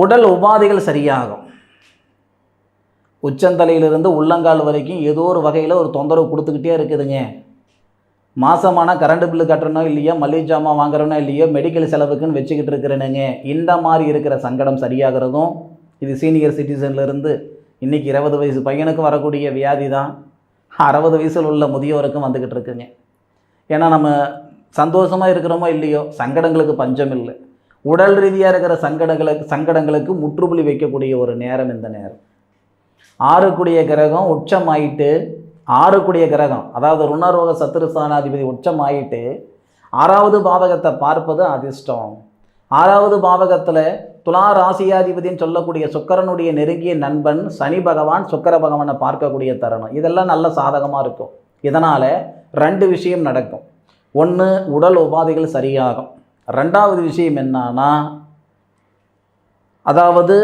உடல் உபாதைகள் சரியாகும். உச்சந்தலையிலிருந்து உள்ளங்கால் வரைக்கும் ஏதோ ஒரு வகையில் ஒரு தொந்தரவு கொடுத்துக்கிட்டே இருக்குதுங்க. மாதமான கரண்ட் பில்லு கட்டுறனோ இல்லையோ மளிகை ஜாமான் வாங்குறனோ இல்லையோ மெடிக்கல் செலவுக்குன்னு வச்சுக்கிட்டு இருக்கிறேனுங்க. இந்த மாதிரி இருக்கிற சங்கடம் சரியாகிறதும் இது சீனியர் சிட்டிசன்லேருந்து இன்றைக்கி இருபது வயசு பையனுக்கும் வரக்கூடிய வியாதி தான். அறுபது வயசில் உள்ள முதியோருக்கும் வந்துக்கிட்டு இருக்குங்க. ஏன்னா நம்ம சந்தோஷமாக இருக்கிறோமோ இல்லையோ சங்கடங்களுக்கு பஞ்சம் இல்லை. உடல் ரீதியாக இருக்கிற சங்கடங்களுக்கு சங்கடங்களுக்கு முற்றுப்புள்ளி வைக்கக்கூடிய ஒரு நேரம் இந்த நேரம். ஆறுக்குடிய கிரகம் உச்சமாயிட்டு ஆறுக்குடிய கிரகம் அதாவது ருணரோக சத்துருஸ்தானாதிபதி உச்சமாயிட்டு ஆறாவது பாவகத்தை பார்ப்பது அதிர்ஷ்டம். ஆறாவது பாவகத்தில் துலா ராசியாதிபதின்னு சொல்லக்கூடிய சுக்கரனுடைய நெருங்கிய நண்பன் சனி பகவான் சுக்கர பகவானை பார்க்கக்கூடிய தருணம். இதெல்லாம் நல்ல சாதகமாக இருக்கும். இதனால் ரெண்டு விஷயம் நடக்கும். ஒன்று உடல் உபாதைகள் சரியாகும். ரெண்டாவது விஷயம் என்னன்னா அதாவது